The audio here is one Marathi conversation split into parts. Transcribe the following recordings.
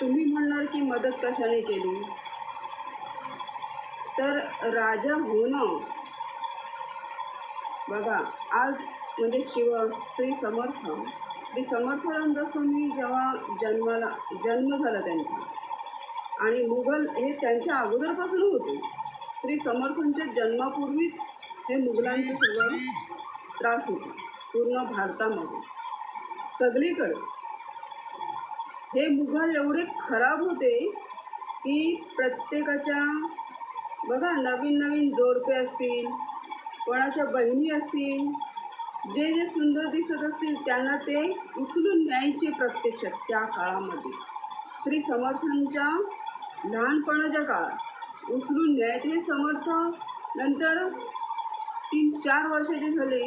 तुम्ही म्हणणार की मदत कशाने केली? तर राजा होणं. बघा आज म्हणजे शिव श्री समर्थ. श्री समर्थानंद स्वामी जेव्हा जन्माला जन्म झाला त्यांचा. आणि मुघल हे त्यांच्या अगोदरपासून होते. श्री समर्थांच्या जन्मापूर्वीच हे मुघलांचं सगळं त्रास होतो पूर्ण भारतामध्ये. सगळीकडे हे मुघल एवढे खराब होते की प्रत्येकाच्या बघा नवीन नवीन जोडपे असतील कोणाच्या बहिणी असतील जे जे सुंदर दिसत असतील त्यांना ते उचलून न्यायचे प्रत्यक्षात त्या काळामध्ये. श्री समर्थांच्या लहानपणाच्या काळात उचलून न्यायचे समर्थ नंतर तीन चार वर्षाचे झाले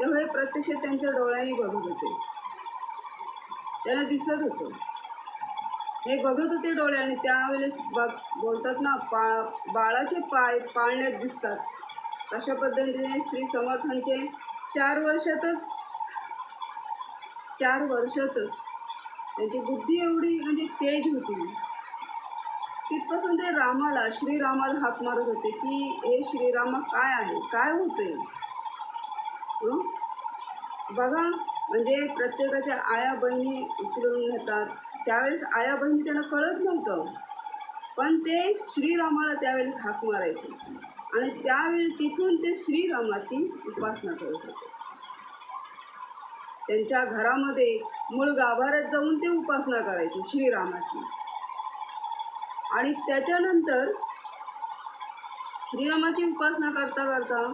तेव्हा हे प्रत्यक्षात त्यांच्या डोळ्यांनी बघत होते. त्यांना दिसत होतं. हे बघत होते डोळ्याने त्यावेळेस बघ बोलतात ना पा बाळाचे पाय पाळण्यात दिसतात. अशा पद्धतीने श्री समर्थांचे चार वर्षातच चार वर्षातच त्यांची बुद्धी एवढी म्हणजे तेज होती. तिथपासून ते रामाला श्रीरामाला हाक मारत होते की हे श्रीरामा काय आहे? काय होतंय? बघा म्हणजे प्रत्येकाच्या आया बहिणी उचलून घेतात. त्यावेळेस आया बहिणी त्यांना कळत नव्हतं. पण ते श्रीरामाला त्यावेळेस हाक मारायचे. आणि त्यावेळी तिथून ते श्रीरामाची उपासना करत होते. त्यांच्या घरामध्ये मूळ गाभाऱ्यात जाऊन ते उपासना करायचे श्रीरामाची. आणि त्याच्यानंतर श्रीरामाची उपासना करता करता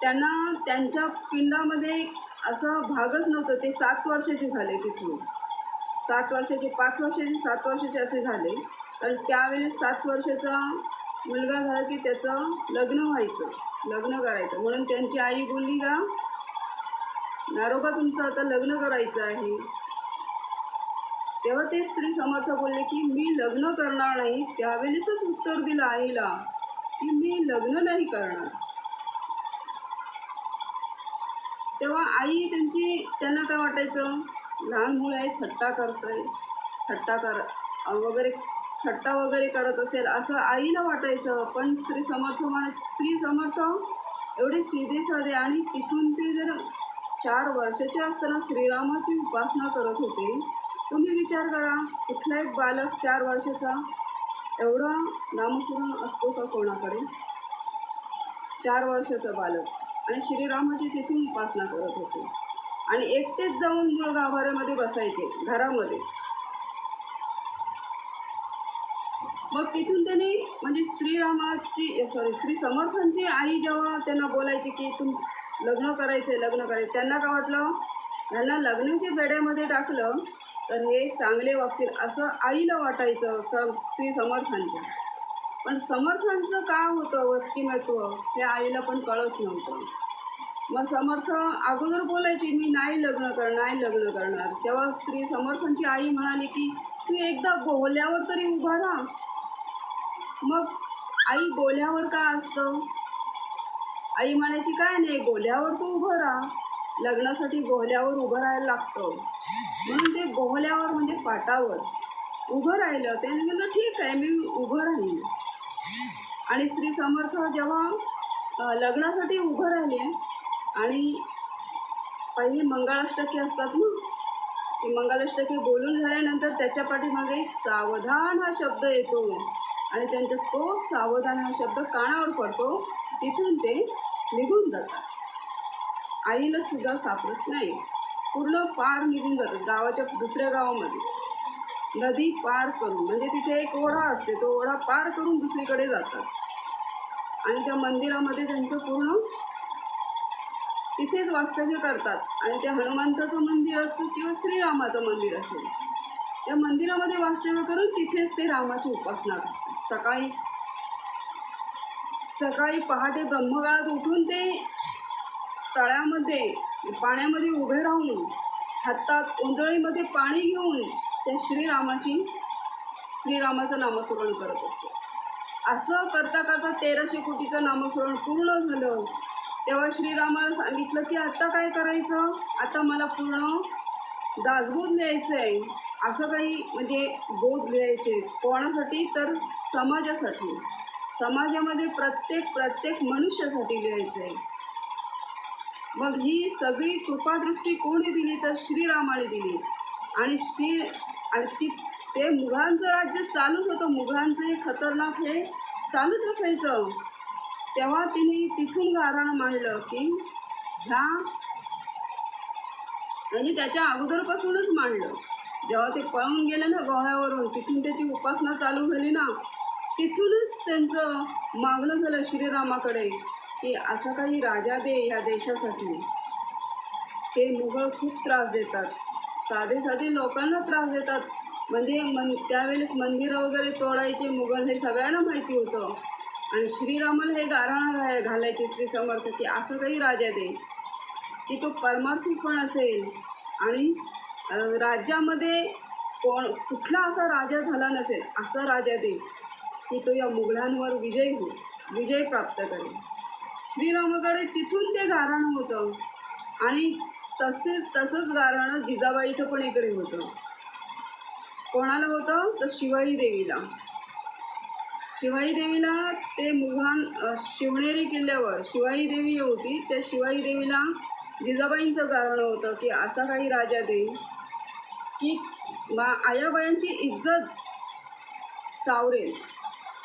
त्यांना त्यांच्या पिंडामध्ये असं भागच नव्हतं. ते सात वर्षाचे झाले तिथून. सात वर्षाचे पाच वर्षाचे सात वर्षाचे असे झाले. तर त्यावेळेस सात वर्षाचा मुलगा झाला की त्याचं लग्न व्हायचं लग्न करायचं. म्हणून त्यांची आई बोलली का नारोबा तुमचं आता लग्न करायचं आहे. तेव्हा ते स्त्री समर्थ बोलले की मी लग्न करणार नाही. त्यावेळेसच उत्तर दिलं आईला की मी लग्न नाही करणार. तेव्हा आई त्यांची त्यांना काय वाटायचं? लहान मुलं आहे थट्टा करतंय थट्टा कर वगैरे थट्टा वगैरे करत असेल असं आईला वाटायचं. पण श्री समर्थ म्हणा स्त्री समर्थ एवढे सीधे साधे आणि तिथून ते जर चार वर्षाचे असताना श्रीरामाची उपासना करत होते तुम्ही विचार करा कुठला एक बालक चार वर्षाचा एवढा नामस्मरण असतो का कोणाकडे? चार वर्षाचा बालक. आणि श्रीरामाची तिथून उपासना करत होते. आणि एकटेच जाऊन मूळ गाभाऱ्यामध्ये बसायचे घरामध्येच. मग तिथून त्यांनी म्हणजे श्रीरामाची सॉरी श्री समर्थांची आई जेव्हा त्यांना बोलायची की तुम लग्न करायचे लग्न करायचं त्यांना काय वाटलं? यांना लग्नाच्या बेड्यामध्ये टाकलं तर हे चांगले वागतील असं आईला वाटायचं स श्री समर्थांच्या. पण समर्थांचं का होतं व्यक्तिमत्व हे आईला पण कळत नव्हतं. मग समर्थ अगोदर बोलायची मी नाही लग्न करणार नाही लग्न करणार. तेव्हा श्री समर्थांची आई म्हणाली की तू एकदा बोहल्यावर तरी उभा राहा. मग आई बोल्यावर का असतं? आई म्हणायची काय नाही बोल्यावर तू उभं राहा. लग्नासाठी बोहल्यावर उभं राहायला लागतं. म्हणून ते बोहल्यावर म्हणजे पाटावर. उभं राहिलं ते म्हणलं ठीक आहे मी उभं राहील आणि श्री समर्थ जेव्हा लग्नासाठी उभं राहिले आणि पहिली मंगळाष्टके असतात ना ती मंगळाष्टके बोलून झाल्यानंतर त्याच्या पाठीमागे सावधान हा शब्द येतो. आणि त्यांचा तो सावधान हा शब्द कानावर पडतो तिथून ते निघून जातात. आईला सुद्धा सापडत नाही. पूर्ण पार निघून जातात गावाच्या दुसऱ्या गावामध्ये. नदी पार करून म्हणजे तिथे एक ओढा असते तो ओढा पार करून दुसरीकडे जातात. आणि त्या मंदिरामध्ये त्यांचं पूर्ण तिथेच वास्तव्य करतात. आणि ते हनुमंताचं मंदिर असतं किंवा श्रीरामाचं मंदिर असेल त्या मंदिरामध्ये वास्तव्य करून तिथेच ते रामाची उपासना करतात. सकाळी सकाळी पहाटे ब्रह्मकाळात उठून ते तळ्यामध्ये पाण्यामध्ये उभे राहून हातात उंदळीमध्ये पाणी घेऊन त्या श्रीरामाची श्रीरामाचं नामस्मरण करत असते असं करता करता तेराशे कोटीचं नामस्मरण पूर्ण झालं. तेव्हा श्रीरामाला सांगितलं की आता काय करायचं? आता मला पूर्ण दासबोध लिहायचं आहे असं काही म्हणजे बोध लिहायचे. कोणासाठी? तर समाजासाठी. समाजामध्ये प्रत्येक प्रत्येक मनुष्यासाठी लिहायचं आहे मग ही सगळी कृपादृष्टी कोणी दिली? तर श्रीरामाने दिली. आणि श्री आणि ती ते मुघलांचं राज्य चालूच होतं. मुघलांचं हे खतरनाक हे चालूच असायचं. तेव्हा तिने तिथून गारानं मांडलं की ह्या म्हणजे त्याच्या अगोदरपासूनच मांडलं. जेव्हा ते पळून गेले ना गोळ्यावरून तिथून त्याची उपासना चालू झाली ना तिथूनच त्यांचं मागणं झालं श्रीरामाकडे की असा काही राजा दे या देशासाठी. ते मुघल खूप त्रास देतात. साधे साधे लोकांना त्रास देतात. म्हणजे मन त्यावेळेस मंदिरं वगैरे तोडायचे मुघल हे सगळ्यांना माहिती होतं. आणि श्रीरामाला हे गाराणं घाय घालायचे श्री समर्थ की असं काही राजा दे की तो परमार्थी पण असेल. आणि राज्यामध्ये कोण कुठला असा राजा झाला नसेल असा राजा दे की तो या मुघलांवर विजय हो विजय प्राप्त करेल. श्रीरामाकडे तिथून ते गाराणं होतं. आणि तसेच तसंच गाराणं जिजाबाईचं पण इकडे होतं. कोणाला होतं? तर शिवाई देवीला. शिवाई देवीला ते मुघान शिवनेरी किल्ल्यावर शिवाई देवी होती. त्या शिवाई देवीला जिजाबाईंचं कारण होतं की असा काही राजा देईल की मा आयाबायांची इज्जत सावरेल.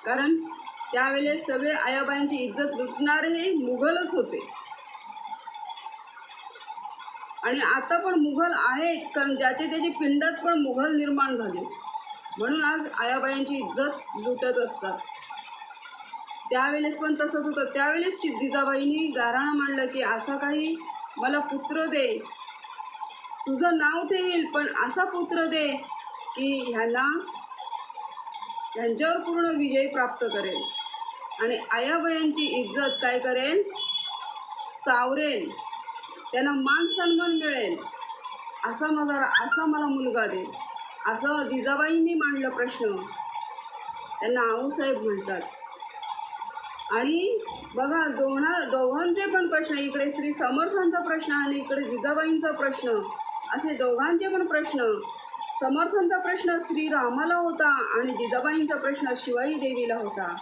कारण त्यावेळेस सगळे आयाबायांची इज्जत लुटणारे हे मुघलच होते. आणि आता पण मुघल आहेत कारण ज्याचे त्याचे पिंडात पण मुघल निर्माण झाले. म्हणून आज आयाबायांची इज्जत लुटत असतात. त्यावेळेस पण तसंच होतं. त्यावेळेस जिजाबाईंनी गाराणं मांडलं की असा काही मला पुत्र दे. तुझं नाव ठेवील पण असा पुत्र दे की ह्यांना ह्यांच्यावर पूर्ण विजय प्राप्त करेल. आणि आयाबायांची इज्जत काय करेल? सावरेल. त्यांना मान सन्मान मिळेल. असा मला असा मला मुलगा दे. असं जिजाबाईंनी मांडलं प्रश्न. त्यांना आऊसाहेब म्हणतात. आणि बघा दोघा दोघांचे पण प्रश्न. इकडे श्री समर्थांचा प्रश्न आणि इकडे जिजाबाईंचा प्रश्न. असे दोघांचे पण प्रश्न. समर्थांचा प्रश्न श्रीरामाला होता आणि जिजाबाईंचा प्रश्न शिवाई देवीला होता.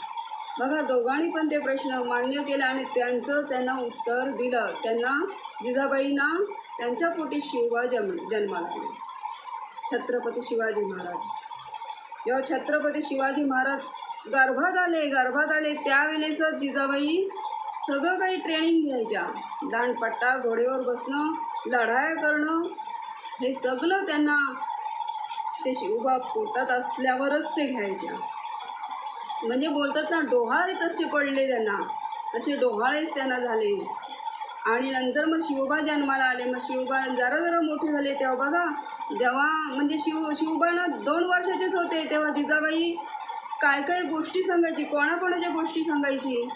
बघा दोघांनी पण ते प्रश्न मान्य केले आणि त्यांचं त्यांना उत्तर दिलं. त्यांना जिजाबाईंना त्यांच्या पोटी शिवबा जन्म जन्माला छत्रपती शिवाजी महाराज. जेव्हा छत्रपती शिवाजी महाराज गर्भात आले गर्भात आले. त्यावेळेसच जिजाबाई सगळं काही ट्रेनिंग घ्यायच्या. दांडपट्टा घोडेवर बसणं लढाया करणं हे सगळं त्यांना ते शिवबा पोटात असल्यावरच ते घ्यायच्या. म्हणजे बोलतात ना डोहाळे तसे पडले त्यांना. तसे डोहाळेच त्यांना झाले. आणि नंतर मग शिवबा जन्माला आले. मग शिवबा जरा जरा मोठे झाले तेव्हा बघा जेव्हा म्हणजे शिव शिवबाना दोन वर्षाचेच होते तेव्हा जिजाबाई काय काय गोष्टी सांगायची कोणाकोणाच्या गोष्टी सांगायची.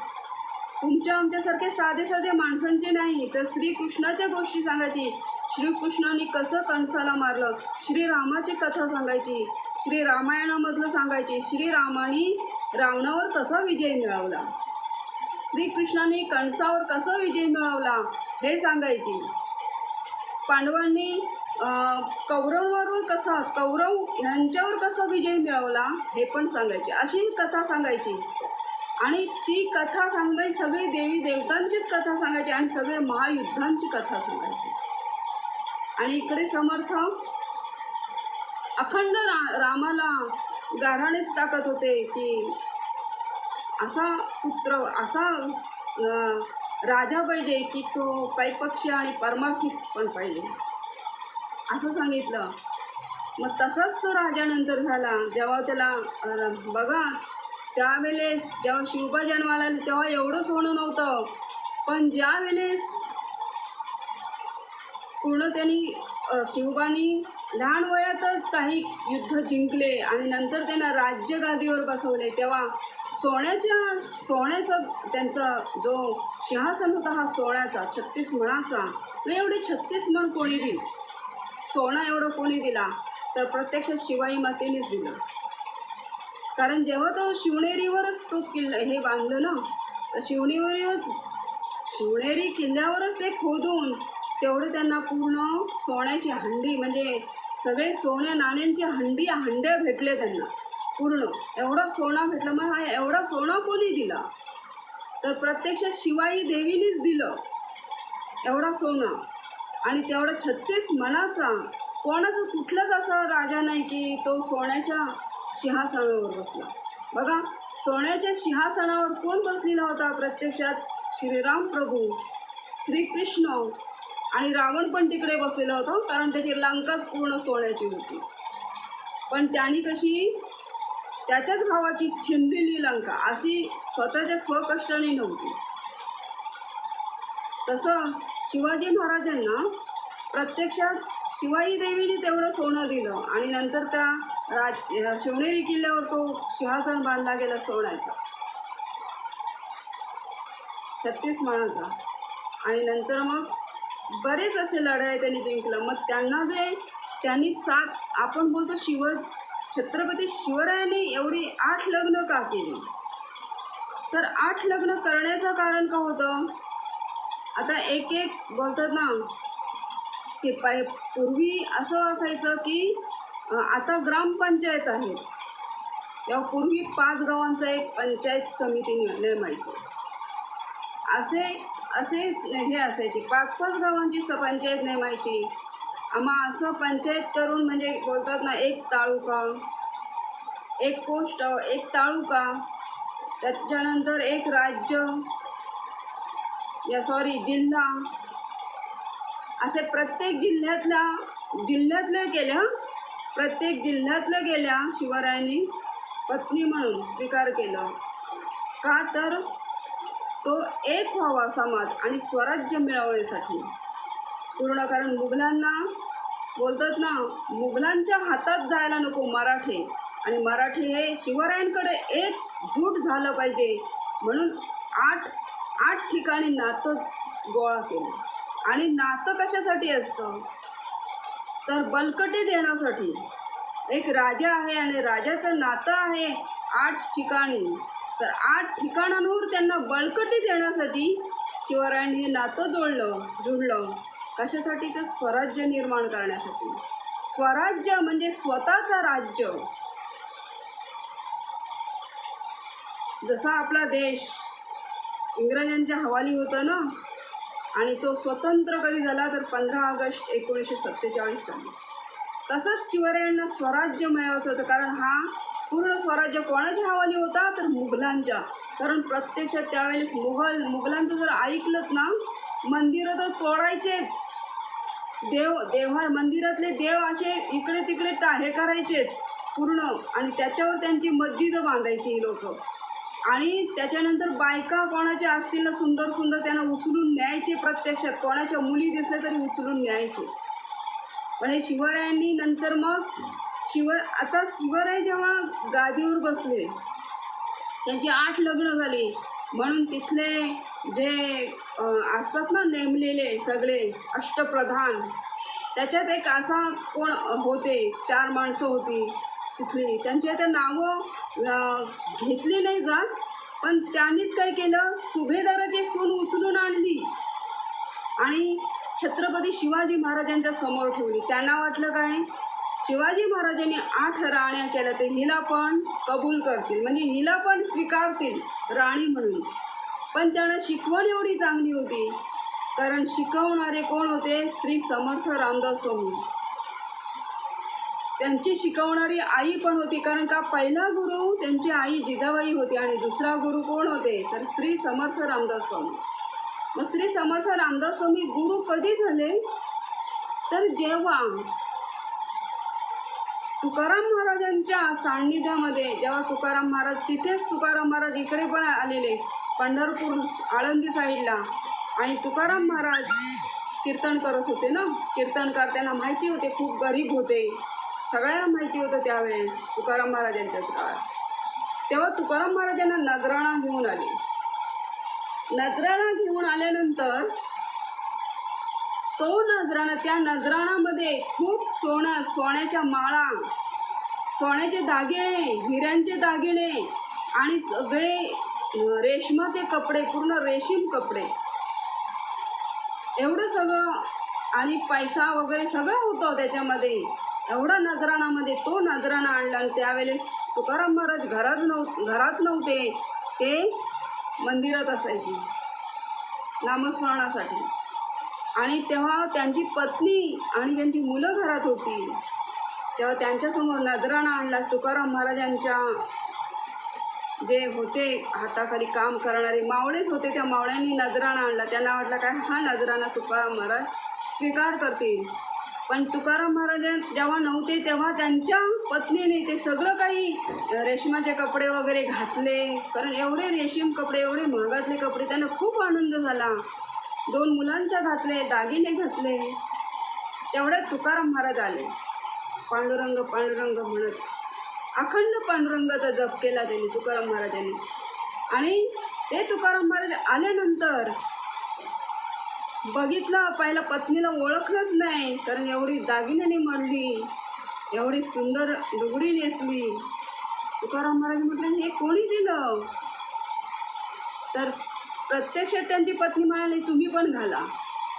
तुमच्या आमच्यासारखे साधे साधे माणसांचे नाही तर श्रीकृष्णाच्या गोष्टी सांगायची. श्रीकृष्णाने कसं कणसाला मारलं श्रीरामाची कथा सांगायची श्री रामायणामधलं सांगायची श्रीरामाने रावणावर कसा विजय मिळवला. श्रीकृष्णाने कंसावर कसा विजय मिळवला हे सांगायची. पांडवांनी कौरवांवर कसा कौरव ह्यांच्यावर कसा विजय मिळवला हे पण सांगायचे. अशी कथा सांगायची. आणि ती कथा सांगायची सगळी देवी देवतांचीच कथा सांगायची आणि सगळे महायुद्धांची कथा सांगायची. आणि इकडे समर्थ अखंड रा रामाला गाऱ्हाणेच टाकत होते की असा पुत्र असा राजा पाहिजे की तो कैपक्ष आणि परमार्थी पण पाहिजे. असं सांगितलं. मग तसाच तो राजानंतर झाला. जेव्हा त्याला बघा त्यावेळेस जेव्हा शिवबा जन्माला तेव्हा एवढं सोनं नव्हतं. पण ज्या वेळेस पूर्ण त्यांनी शिवबानी लहान वयातच काही युद्ध जिंकले आणि नंतर त्यांना राज्यगादीवर बसवले तेव्हा सोन्याच्या सोन्याचा त्यांचा जो सिंहासन होता हा सोन्याचा छत्तीस मणाचा नाही एवढे छत्तीस मण कोणी दिली? सोना एवढं कोणी दिला? तर प्रत्यक्ष शिवाई मातेनेच दिला. कारण जेव्हा तो शिवनेरीवरच तो किल्ला हे बांधलं ना तर शिवनेरीवरच शिवनेरी किल्ल्यावरच ते खोदून तेवढं त्यांना पूर्ण सोन्याची हंडी म्हणजे सगळे सोन्या नाण्यांची हंडी हंड्या भेटले त्यांना. पूर्ण. एवढा सोना भेटला. मग हा एवढा सोना कोणी दिला? तर प्रत्यक्ष शिवाई देवीनीच दिलं. एवढा सोना. आणि तेवढा छत्तीस मनाचा. कोणाचा कुठलाच असा राजा नाही की तो सोन्याच्या सिंहासनावर बसला. बघा सोन्याच्या सिंहासनावर कोण बसलेला होता प्रत्यक्षात? श्रीराम प्रभू श्रीकृष्ण आणि रावण पण तिकडे बसलेला होता कारण त्याची लंकाच पूर्ण सोन्याची होती. पण त्यांनी कशी त्याच्याच भावाची छिंदलेली लंका अशी स्वतःच्या स्वकष्टाने नव्हती. तसं शिवाजी महाराजांना प्रत्यक्षात शिवाई देवीने तेवढं सोनं दिलं आणि नंतर त्या राज शिवनेरी किल्ल्यावर तो सिंहासन बांधला गेला सोन्याचा. छत्तीस माणाचा आणि नंतर मग बरेच असे लढाई त्यांनी जिंकलं. मग त्यांना जे त्यांनी सात आपण बोलतो शिव छत्रपती शिवरायांनी एवढी आठ लग्न का केली? तर आठ लग्न करण्याचं कारण का होतं? आता एक एक बोलतात ना की पाय पूर्वी असं असायचं की आता ग्रामपंचायत आहे. तेव्हा पूर्वी पाच गावांचा एक पंचायत समिती ने- नेमायची असे असे हे असायचे. पाच पाच गावांची स पंचायत नेमायची आम्हा असं पंचायत करून म्हणजे बोलतात ना एक तालुका एक पोस्ट एक तालुका त्याच्यानंतर एक राज्य या सॉरी जिल्हा. असे प्रत्येक जिल्ह्यातल्या जिल्ह्यातल्या गेल्या प्रत्येक जिल्ह्यातल्या गेल्या शिवरायांनी पत्नी म्हणून स्वीकार केलं. का तर तो एक व्हावा समाज आणि स्वराज्य मिळवण्यासाठी. पूर्ण कारण मुघलांना. बोलतात ना मुघलांच्या हातात जायला नको मराठे. आणि मराठी हे शिवरायांकडे एकजूट झालं पाहिजे. म्हणून आठ आठ ठिकाणी नातं गोळा केलं. आणि नातं कशासाठी असतं? तर बलकटी देण्यासाठी. एक राजा आहे आणि राजाचं नातं आहे आठ ठिकाणी. तर आठ ठिकाणांवर त्यांना बळकटी देण्यासाठी शिवरायांनी हे नातं जोडलं जुळलं कशासाठी? तर स्वराज्य निर्माण करण्यासाठी. स्वराज्य म्हणजे स्वतःचं राज्य. जसा आपला देश इंग्रजांच्या हवाली होता ना आणि तो स्वतंत्र कधी झाला तर पंधरा ऑगस्ट एकोणीसशे सत्तेचाळीस साली. तसंच शिवरायांना स्वराज्य मिळवायचं होतं कारण हा पूर्ण स्वराज्य कोणाच्या हवाली होता? तर मुघलांच्या. कारण प्रत्यक्षात त्यावेळेस मुघल मुघलांचं जर ऐकलंत ना मंदिरं तर तोडायचेच. देव देव्हा मंदिरातले देव असे इकडे तिकडे टा हे करायचेच पूर्ण. आणि त्याच्यावर त्यांची मस्जिद बांधायची ही लोक. आणि त्याच्यानंतर बायका कोणाच्या असतील ना सुंदर सुंदर त्यांना उचलून न्यायचे प्रत्यक्षात. कोणाच्या मुली दिसल्या तरी उचलून न्यायचे. पण हे शिवरायांनी नंतर मग शिव आता शिवराय जेव्हा गादीवर बसले त्यांची आठ लग्न झाली. म्हणून तिथले जे असतात ना नेमलेले सगळे अष्टप्रधान त्याच्यात एक असा कोण होते चार माणसं होती तिथली. त्यांची आता नावं घेतली नाही जात पण त्यांनीच काय केलं सुभेदाराची सून उचलून आणली. आणि छत्रपती शिवाजी महाराजांच्या समोर ठेवली. त्यांना वाटलं काय? शिवाजी महाराजांनी आठ राण्या केल्या तर हिला पण कबूल करतील. म्हणजे हिला पण स्वीकारतील राणी म्हणून. पण त्यांना शिकवण एवढी चांगली होती. कारण शिकवणारे कोण होते? श्री समर्थ रामदास स्वामी. त्यांची शिकवणारी आई पण होती. कारण का? पहिला गुरु त्यांची आई जिजाबाई होती आणि दुसरा गुरु कोण होते? तर श्री समर्थ रामदास स्वामी. मग श्री समर्थ रामदास स्वामी गुरु कधी झाले? तर जेव्हा तुकाराम महाराजांच्या सान्निध्यामध्ये जेव्हा तुकाराम महाराज तिथेच तुकाराम महाराज इकडे पण आलेले पंढरपूर आळंदी साईडला. आणि तुकाराम महाराज कीर्तन करत होते ना? कीर्तनकार त्यांना माहिती होते खूप गरीब होते. सगळ्यांना माहिती होतं त्यावेळेस तुकाराम महाराजांच्याच काळात. तेव्हा तुकाराम महाराजांना नजराणा घेऊन आले. नजराणा घेऊन आल्यानंतर तो नजराणा त्या नजराणामध्ये खूप सोनं सोन्याच्या माळा सोन्याचे दागिने हिऱ्यांचे दागिने आणि सगळे रेशमाचे कपडे पूर्ण रेशीम कपडे. एवढं सगळं आणि पैसा वगैरे सगळं होतं त्याच्यामध्ये. एवढा नजराणामध्ये तो नजराणा आणला आणि त्यावेळेस तुकाराम महाराज घरात नव्ह घरात नव्हते. ते मंदिरात असायचे. नामस्मरणासाठी. आणि तेव्हा त्यांची पत्नी आणि त्यांची मुलं घरात होती. तेव्हा त्यांच्यासमोर नजराणा आणला. तुकाराम महाराजांच्या जे होते हाताखाली काम करणारे मावळेच होते त्या मावळ्यांनी नजराणा आणला. त्यांना वाटलं काय हा नजराणा तुकाराम महाराज स्वीकार करतील. पण तुकाराम महाराज जेव्हा नव्हते तेव्हा त्यांच्या पत्नीने ते सगळं काही रेशमाचे कपडे वगैरे घातले. कारण एवढे रेशीम कपडे एवढे महागातले कपडे त्यांना खूप आनंद झाला. दोन मुलांच्या घातले दागिने घातले. तेवढ्यात तुकाराम महाराज आले. पांडुरंग पांडुरंग म्हणत अखंड पांडुरंगाचा जप केला त्यांनी तुकाराम महाराजांनी. आणि ते तुकाराम महाराज आल्यानंतर बघितलं पहिला पत्नीला ओळखलंच नाही कारण एवढी दागिन्याने मांडली एवढी सुंदर लुगडी नेसली. तुकाराम महाराज म्हटलं हे कोणी दिलं? तर प्रत्यक्षात त्यांची पत्नी म्हणाली तुम्ही पण घाला.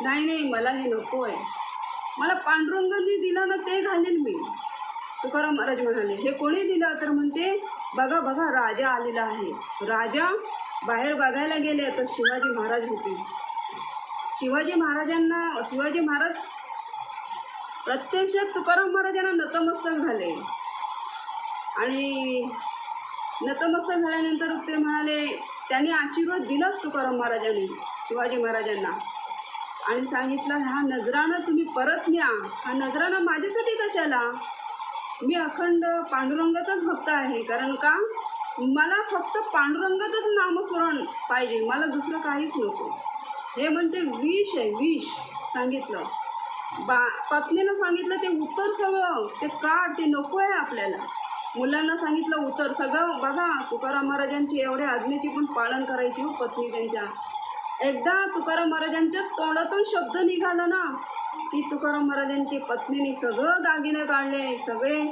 नाही नाही मला हे नको आहे मला पांडुरंगांनी दिलं ना ते घालेन मी. तुकाराम महाराज म्हणाले हे कोणी दिलं? तर म्हणते बघा बघा राजा आलेला आहे. राजा बाहेर बघायला गेले तर शिवाजी महाराज होते. शिवाजी महाराजांना शिवाजी महाराज प्रत्यक्षात तुकाराम महाराजांना नतमस्तक झाले. आणि नतमस्तक झाल्यानंतर ते म्हणाले त्यांनी आशीर्वाद दिलाच तुकाराम महाराजांनी शिवाजी महाराजांना. आणि सांगितलं हा नजराणा तुम्ही परत न्या. हा नजराणा माझ्यासाठी कशाला? मी अखंड पांडुरंगाचाच भक्त आहे कारण का? मला फक्त पांडुरंगाचंच नामस्मरण पाहिजे मला दुसरं काहीच नको हे म्हणते विष आहे विष सांगितलं. बा पत्नीनं सांगितलं ते उत्तर सगळं ते काढ ते नको आहे आपल्याला. मुलांना सांगितलं उत्तर सगळं बघा तुकाराम महाराजांची एवढ्या आज्ञेची पण पालन करायची हो पत्नी त्यांच्या. एकदा तुकाराम महाराजांच्याच तोंडातून शब्द निघाला ना की तुकाराम महाराजांची पत्नीने सगळं दागिने काढले सगळे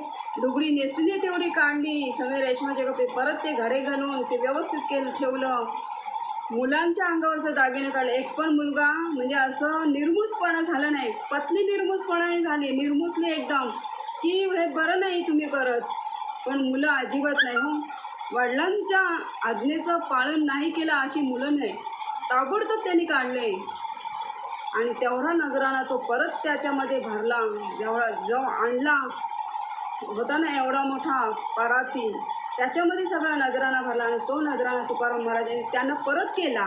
लुगडी नेसली तेवढी काढली सगळे रेशमाचे कपडे परत ते घडे घालून ते व्यवस्थित केलं ठेवलं. मुलांच्या अंगावरचं दागिने काढले. एक पण मुलगा म्हणजे असं निर्मूसपणा झालं नाही. पत्नी निर्मूसपणाने झाली निर्मूसली एकदम की हे बरं नाही तुम्ही करत. पण मुलं अजिबात नाही हो. वडिलांच्या आज्ञेचं पालन नाही केलं अशी मुलं नाही. ताबडतोब त्यांनी काढले. आणि तेवढा नजराणा तो परत त्याच्यामध्ये भरला जेवढा जो आणला होता ना एवढा मोठा पराती त्याच्यामध्ये सगळा नजराणा भरला आणि तो नजराणा तुकाराम महाराजांनी त्यांना परत केला.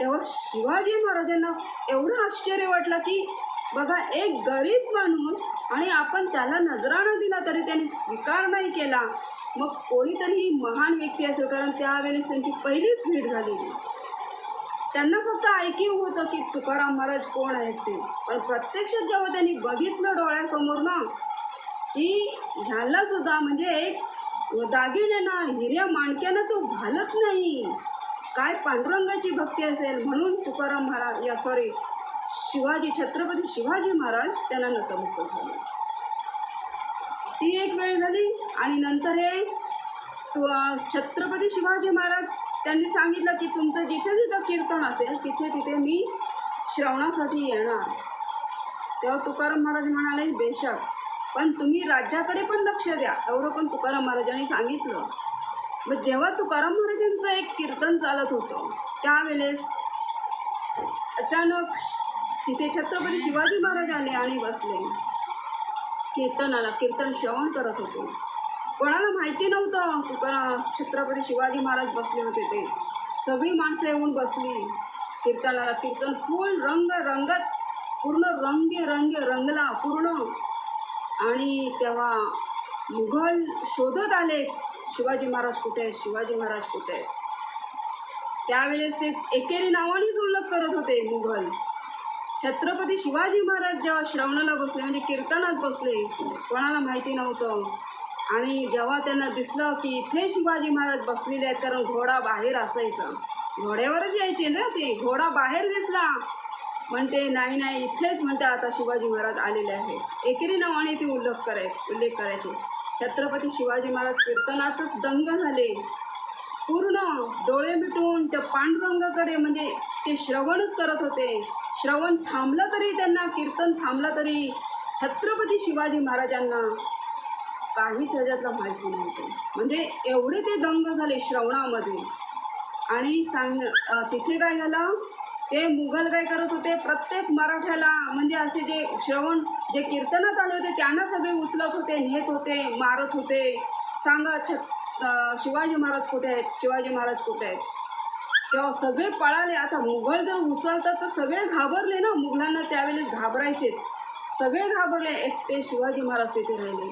तेव्हा शिवाजी महाराजांना एवढं आश्चर्य वाटलं की बघा एक गरीब माणूस आणि आपण त्याला नजराणा दिला तरी त्याने स्वीकार नाही केला. मग कोणीतरी महान व्यक्ती असेल कारण त्यावेळेस त्यांची पहिलीच भेट झालेली त्यांना फक्त ऐकीव होतं की तुकाराम महाराज कोण आहेत ते. पण प्रत्यक्षात जेव्हा त्यांनी बघितलं डोळ्यासमोर ना की ह्याला सुद्धा म्हणजे एक दागिने हिऱ्या माणक्यानं तो घालत नाही. काय पांडुरंगाची भक्ती असेल म्हणून तुकाराम महाराज या सॉरी शिवाजी छत्रपती शिवाजी महाराज त्यांना नतमस्तक झाले. ती एक वेळ झाली आणि नंतर हे छत्रपती शिवाजी महाराज त्यांनी सांगितलं की तुमचं जिथे जिथं कीर्तन असेल तिथे तिथे मी श्रवणासाठी येणार. तेव्हा तुकाराम महाराज म्हणाले बेशक. पण तुम्ही राज्याकडे पण लक्ष द्या. एवढं पण तुकाराम महाराजांनी सांगितलं. मग जेव्हा तुकाराम महाराजांचं एक कीर्तन चालत होतं त्यावेळेस अचानक तिथे छत्रपती शिवाजी महाराज आले आणि बसले. कीर्तनाला कीर्तन श्रवण करत होते. कोणाला माहिती नव्हतं? तुकाराम छत्रपती शिवाजी महाराज बसले होते ते. सगळी माणसं येऊन बसली. कीर्तनाला कीर्तन फुल रंग रंगत पूर्ण रंगे रंगे रंगला पूर्ण. आणि तेव्हा मुघल शोधत आले शिवाजी महाराज कुठे? आहेत शिवाजी महाराज कुठे? आहेत त्यावेळेस ते एकेरी नावानेच उल्लेख करत होते मुघल. छत्रपती शिवाजी महाराज जेव्हा श्रवणाला बसले म्हणजे कीर्तनात बसले कोणाला माहिती नव्हतं. आणि जेव्हा त्यांना दिसलं की इथे शिवाजी महाराज बसलेले आहेत कारण घोडा बाहेर असायचा. घोड्यावरच यायचे ना ते घोडा बाहेर दिसला. म्हणते नाही नाही इथेच म्हणते आता शिवाजी महाराज आलेले आहेत. एकेरी नावाने ते उल्लेख कराय उल्लेख करायचे. छत्रपती शिवाजी महाराज कीर्तनातच दंग झाले. पूर्ण डोळे मिटून त्या पांडुरंगाकडे म्हणजे ते श्रवणच करत होते. श्रवण थांबलं तरी त्यांना कीर्तन थांबलं तरी छत्रपती शिवाजी महाराजांना काहीच ह्याच्यातलं माहिती नव्हतं. म्हणजे एवढे ते दंग झाले श्रवणामध्ये. आणि सांग तिथे काय झालं? ते मुघल काय करत होते? प्रत्येक मराठ्याला म्हणजे असे जे श्रवण जे कीर्तनात आले होते त्यांना सगळे उचलत होते नेत होते मारत होते. सांगा छत शिवाजी महाराज कुठे आहेत? शिवाजी महाराज कुठे आहेत? तेव्हा सगळे पळाले. आता मुघल जर उचलतात तर सगळे घाबरले ना. मुघलांना त्यावेळेस घाबरायचेच. सगळे घाबरले. एकटे शिवाजी महाराज तिथे राहिले.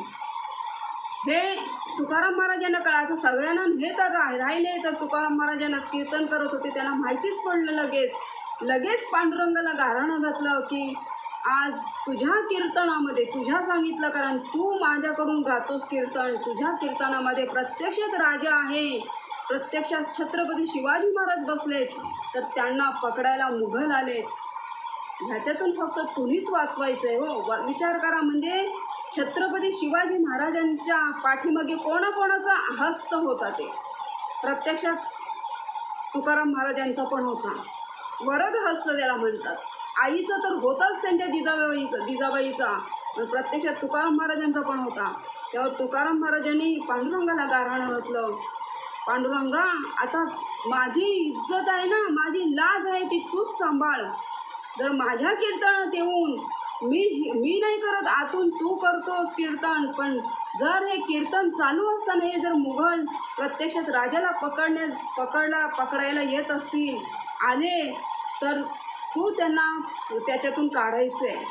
हे तुकाराम महाराजांना कळायचं सगळ्यांना हे तर राहिले तर तुकाराम महाराजांना कीर्तन करत होते त्यांना माहितीच पडलं लगेच. लगेच पांडुरंगाला गारणं घातलं की आज तुझ्या कीर्तनामध्ये तुझ्या सांगितलं कारण तू माझ्याकडून गातोस कीर्तन. तुझ्या कीर्तनामध्ये प्रत्यक्षात राजा आहे. प्रत्यक्षात छत्रपती शिवाजी महाराज बसलेत. तर त्यांना पकडायला मुघल आलेत. ह्याच्यातून फक्त तुम्हीच वाचवायचं आहे हो विचार करा म्हणजे छत्रपती शिवाजी महाराजांच्या पाठीमागे कोणाकोणाचा हस्त होता ते? प्रत्यक्षात तुकाराम महाराजांचा पण होता. वरद हस्त त्याला म्हणतात. आईचं तर होताच त्यांच्या जिजाबाईचं जिजाबाईचा. पण प्रत्यक्षात तुकाराम महाराजांचा पण होता. तेव्हा तुकाराम महाराजांनी पांडुरंगाला गारहाणं घातलं. पांडुरंगा आता माझी इज्जत आहे ना माझी लाज आहे ती तूच सांभाळ. जर माझ्या कीर्तनात येऊन मी मी नाही करत आतून तू करतोस कीर्तन पण जर हे कीर्तन चालू असताना हे जर मुघल प्रत्यक्षात राजाला पकडण्यास पकडला पकडायला येत असतील आले तर तू त्यांना त्याच्यातून काढायचं आहे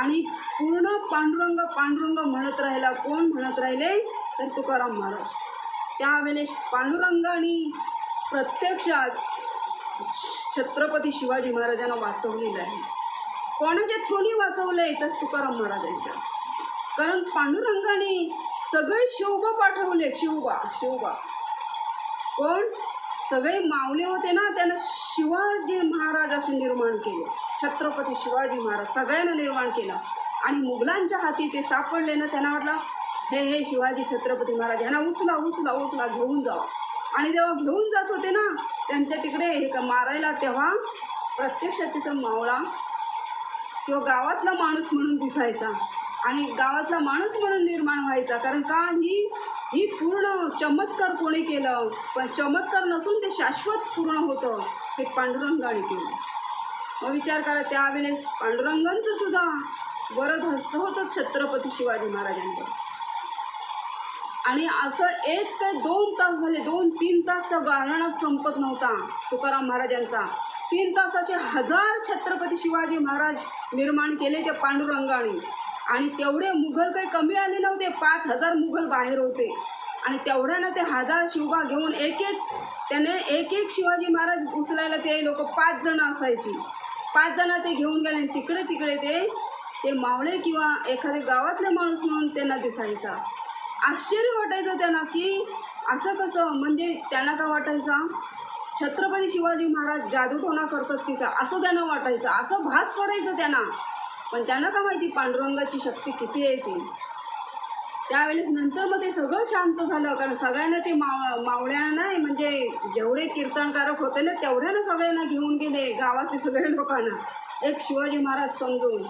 आणि पूर्ण पांडुरंग पांडुरंग म्हणत राहिला कोण म्हणत राहिले? तर तुकाराम महाराज. त्यावेळेस पांडुरंगाने प्रत्यक्षात छत्रपती शिवाजी महाराजांना वाचवलेलं आहे. कोणाच्या थोडी वाचवलं आहे तर तुकाराम महाराजांच्या? कारण पांडुरंगाने सगळे शिवबा पाठवले शिवबा शिवबा. पण सगळे मावले होते ना त्यांना शिवाजी महाराज असे निर्माण केले. छत्रपती शिवाजी महाराज सगळ्यांना निर्माण केलं. आणि मुघलांच्या हाती ते सापडले ना त्यांना वाटलं हे हे शिवाजी छत्रपती महाराज यांना उचला उचला उचला घेऊन जावा आणि जेव्हा घेऊन जात होते ना त्यांच्या तिकडे हे का मारायला तेव्हा प्रत्यक्षात तिथं मावळा किंवा गावातला माणूस म्हणून दिसायचा आणि गावातला माणूस म्हणून निर्माण व्हायचा. कारण का? ही ही पूर्ण चमत्कार कोणी केलं? पण चमत्कार नसून ते शाश्वत पूर्ण होतं. हे पांडुरंगाने केलं. मग विचार करा त्यावेळेस पांडुरंगांचं सुद्धा वरद हस्त होतं छत्रपती शिवाजी महाराजांकडे आणि असं एक ते दोन तास झाले दोन तीन तास त्या गारणं संपत नव्हता तुकाराम महाराजांचा. तीन तासाचे हजार छत्रपती शिवाजी महाराज निर्माण केले त्या पांडुरंगाने. आणि तेवढे मुघल काही कमी आले नव्हते पाच हजार मुघल बाहेर होते. आणि तेवढ्यानं ते हजार शिवबा घेऊन एक एक त्याने एक एक शिवाजी महाराज उचलायला ते लोक पाच जण असायची. पाच जण ते घेऊन गेले आणि तिकडे तिकडे ते ते मावळे किंवा एखादे गावातले माणूस म्हणून त्यांना दिसायचा. आश्चर्य वाटायचं त्यांना की असं कसं? म्हणजे त्यांना काय वाटायचं? छत्रपती शिवाजी महाराज जादूटोणा करतात की का असं त्यांना वाटायचं. असं भास पडायचं त्यांना. पण त्यांना का माहिती पांडुरंगाची शक्ती किती आहे ती? त्यावेळेस नंतर मग ते सगळं शांत झालं. कारण सगळ्यांना ते माव मावळ्यांना म्हणजे जेवढे कीर्तनकारक होते ना तेवढ्यानं सगळ्यांना घेऊन गेले गावातले सगळ्या लोकांना. एक शिवाजी महाराज समजून.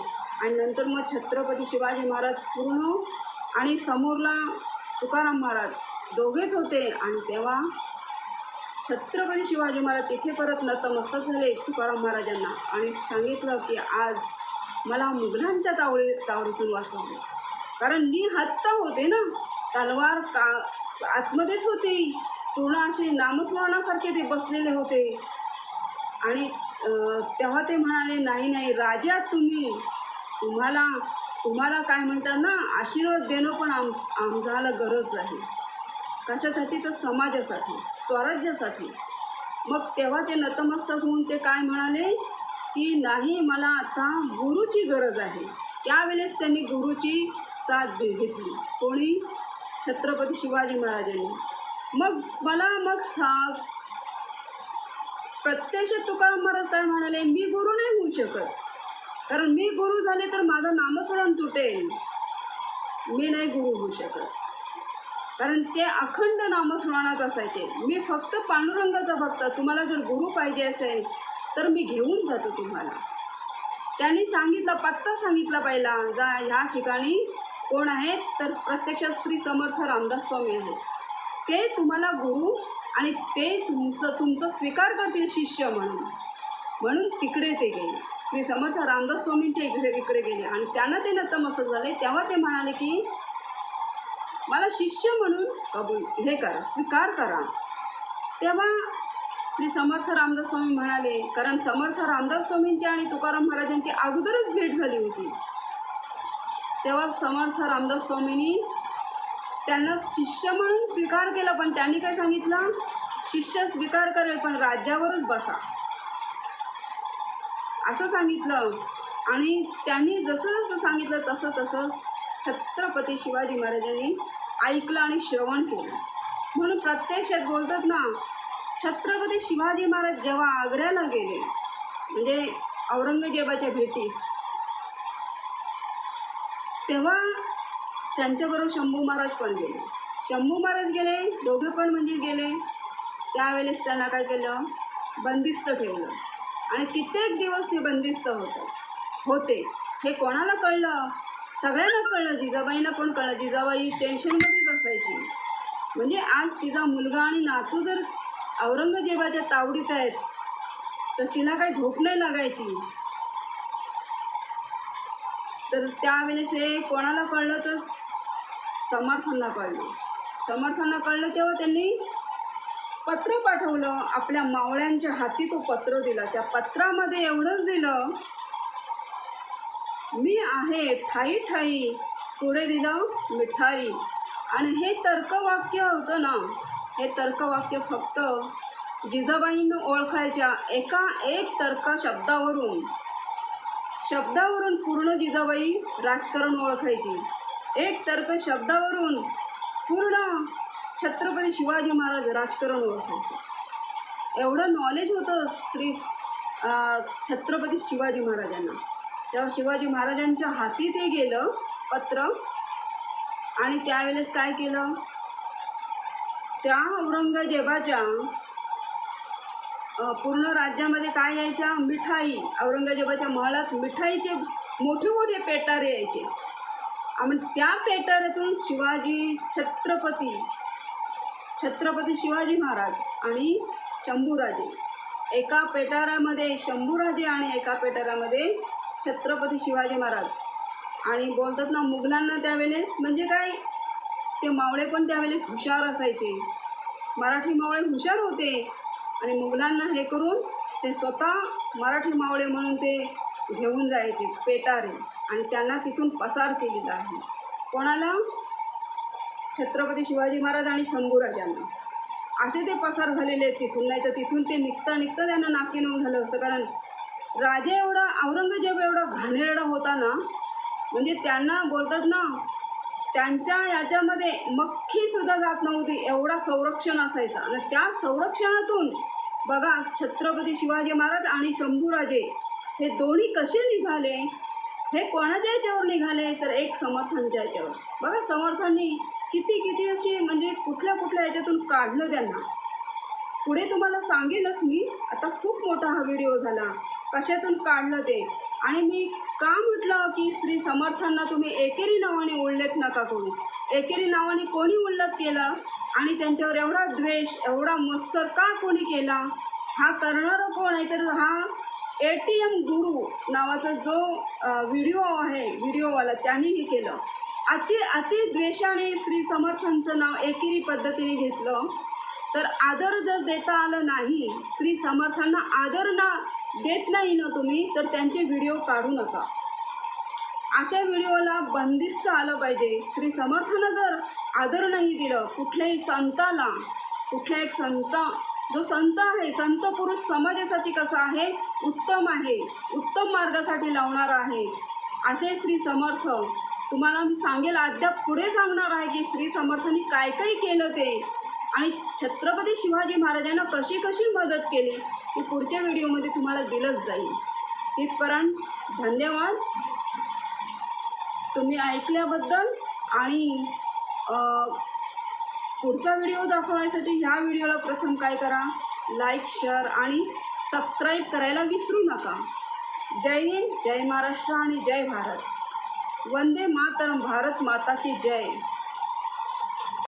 आणि नंतर मग छत्रपती शिवाजी महाराज पूर्ण आणि समोरला तुकाराम महाराज दोघेच होते. आणि तेव्हा छत्रपती शिवाजी महाराज तिथे परत नतमस्तक झाले तुकाराम महाराजांना. आणि सांगितलं की आज मला मुघलांच्या तावडी तावडीतून वाचवले कारण मी हत्ता होते ना. तलवार का आतमध्येच होती. पूर्ण असे नामस्मरणासारखे ते बसलेले होते. आणि तेव्हा ते म्हणाले नाही नाही राजा तुम्ही. तुम्हाला तुम्हाला काय म्हणतात ना आशीर्वाद देणं पण आम आमच्याला गरज आहे. कशासाठी? तर समाजासाठी. स्वराज्यासाठी. मग तेव्हा ते नतमस्तक होऊन ते काय म्हणाले? की नाही मला आता गुरुची गरज आहे. त्यावेळेस त्यांनी गुरुची साथ घेतली. कोणी? छत्रपती शिवाजी महाराजांनी. मग मला मग सास. प्रत्यक्ष तुकाराम महाराज काय म्हणाले? मी गुरु नाही होऊ शकत. कारण मी गुरु झाले तर माझं नामस्मरण तुटेल. मी नाही गुरु होऊ शकत. कारण ते अखंड नामस्मरणात असायचे. मी फक्त पांडुरंगाचा भक्त. तुम्हाला जर गुरु पाहिजे असेल तर मी घेऊन जातो तुम्हाला. त्यांनी सांगितलं पत्ता सांगितला पहिला जा ह्या ठिकाणी कोण आहेत तर प्रत्यक्षात श्री समर्थ रामदास स्वामी आहेत. ते तुम्हाला गुरु आणि ते तुमचं तुमचं स्वीकार करतील शिष्य म्हणून. म्हणून तिकडे ते गेले. श्री समर्थ रामदास स्वामींच्या इकडे इकडे गेले. आणि त्यांना ते नतमस्तक झाले. तेव्हा ते म्हणाले की मला शिष्य म्हणून कबूल हे करा स्वीकार करा. तेव्हा श्री समर्थ रामदास स्वामी म्हणाले कारण समर्थ रामदास स्वामींची आणि तुकाराम महाराजांची अगोदरच भेट झाली होती. तेव्हा समर्थ रामदास स्वामींनी त्यांना शिष्य म्हणून स्वीकार केला पण त्यांनी काय सांगितलं? शिष्य स्वीकार करेल पण राज्यावरच बसा. असं सांगितलं. आणि त्यांनी जसं जसं सांगितलं तसं तसं छत्रपती शिवाजी महाराजांनी ऐकलं आणि श्रवण केलं. म्हणून प्रत्यक्षात बोलतात ना छत्रपती शिवाजी महाराज जेव्हा आग्र्याला गेले म्हणजे औरंगजेबाच्या भेटीस तेव्हा त्यांच्याबरोबर शंभू महाराज पण गेले. शंभू महाराज गेले दोघे पण म्हणजे गेले. त्यावेळेस त्यांना काय केलं? बंदिस्त ठेवलं. आणि कित्येक दिवस ते बंदिस्त होतं होते. हे कोणाला कळलं? सगळ्यांना कळलं जिजाबाईंना पण कळलं. जिजाबाई टेन्शनमध्येच असायची म्हणजे आज तिचा मुलगा आणि नातू जर औरंगजेबाच्या तावडीत आहेत तर तिला काही झोप नाही लागायची. तर त्यावेळेस हे कोणाला कळलं तर समर्थांना कळलं. समर्थांना कळलं तेव्हा त्यांनी पत्र पाठवलं. आपल्या मावळ्यांच्या हाती तो पत्र दिला. त्या पत्रामध्ये एवढंच दिलं मी आहे ठाई ठाई पुढे दिलं मिठाई. आणि हे तर्कवाक्य होतं ना हे तर्कवाक्य फक्त जिजाबाईंना ओळखायच्या एका एक तर्क शब्दावरून. शब्दावरून पूर्ण जिजाबाई राजकारण ओळखायची. एक तर्क शब्दावरून पूर्ण छत्रपती शिवाजी महाराज राजकारण ओळखायचे. एवढं नॉलेज होतं श्री छत्रपती शिवाजी महाराजांना. तेव्हा शिवाजी महाराजांच्या हाती ते गेलं पत्र. आणि त्यावेळेस काय केलं? त्या औरंगजेबाच्या पूर्ण राज्यामध्ये काय यायच्या? मिठाई. औरंगजेबाच्या महालात मिठाईचे मोठे मोठे पेटारे यायचे. आणि त्या पेटाऱ्यातून शिवाजी छत्रपती छत्रपती शिवाजी महाराज आणि शंभूराजे. एका पेटाऱ्यामध्ये शंभूराजे आणि एका पेटाऱ्यामध्ये छत्रपती शिवाजी महाराज. आणि बोलतात ना मुघलांना त्यावेळेस म्हणजे काय ते मावळे पण त्यावेळेस हुशार असायचे. मराठी मावळे हुशार होते. आणि मुघलांना हे करून ते स्वतः मराठी मावळे म्हणून ते घेऊन जायचे पेटारे. आणि त्यांना तिथून पसार केलेला आहे. कोणाला? छत्रपती शिवाजी महाराज आणि शंभूराजांना असे ते पसार झालेले आहेत तिथून. नाही तर तिथून ते निघता निघता त्यांना नाकी नऊ झालं असं कारण राजा एवढा औरंगजेब एवढा घाणेरडा होता ना म्हणजे त्यांना बोलतात ना त्यांच्या याच्यामध्ये मक्खीसुद्धा जात नव्हती एवढा संरक्षण असायचा. आणि त्या संरक्षणातून बघा छत्रपती शिवाजी महाराज आणि शंभूराजे हे दोन्ही कसे निघाले? हे कोणाच्या याच्यावर निघाले? तर एक समर्थांच्या याच्यावर. बघा समर्थांनी किती किती अशी म्हणजे कुठल्या कुठल्या याच्यातून काढलं त्यांना. पुढे तुम्हाला सांगेलच मी. आता खूप मोठा हा व्हिडिओ झाला. कशातून काढलं ते? आणि मी का म्हटलं की श्री समर्थांना तुम्ही एकेरी नावाने उल्लेख नका करू एकेरी नावाने कोणी उल्लेख केला? आणि त्यांच्यावर एवढा द्वेष एवढा मत्सर का कोणी केला? हा करणारा कोण आहे? तर हा ए टी एम गुरु नावाचा जो व्हिडिओ आहे व्हिडिओवाला त्यांनी हे केलं. अति अति द्वेषाने श्री समर्थांचं नाव एकेरी पद्धतीने घेतलं. तर आदर जर देता आलं नाही श्री समर्थांना आदर ना देत नाही ना तुम्ही तर त्यांचे व्हिडिओ काढू नका. अशा व्हिडिओला बंदिस्त आलं पाहिजे. श्री समर्थानं जर आदर नाही दिलं. कुठल्याही संताला कुठल्या एक संत जो संत आहे संत पुरुष समाजासाठी कसा आहे उत्तम आहे उत्तम मार्गासाठी लावणार आहे. असे श्री समर्थ तुम्हाला मी सांगेल अद्याप पुढे सांगणार आहे की श्री समर्थांनी काय काय केलं ते. आणि छत्रपती शिवाजी महाराजांना कशी कशी मदत केली ते पुढच्या व्हिडिओमध्ये तुम्हाला दिलंच जाईल. तिथपर्यंत धन्यवाद. तुम्ही ऐकल्याबद्दल आणि पुढचा व्हिडिओ दाखवण्यासाठी ह्या व्हिडिओला प्रथम काय करा लाईक शेअर आणि सबस्क्राईब करायला विसरू नका. जय हिंद जय महाराष्ट्र आणि जय भारत. वंदे मातरम भारत माता की जय.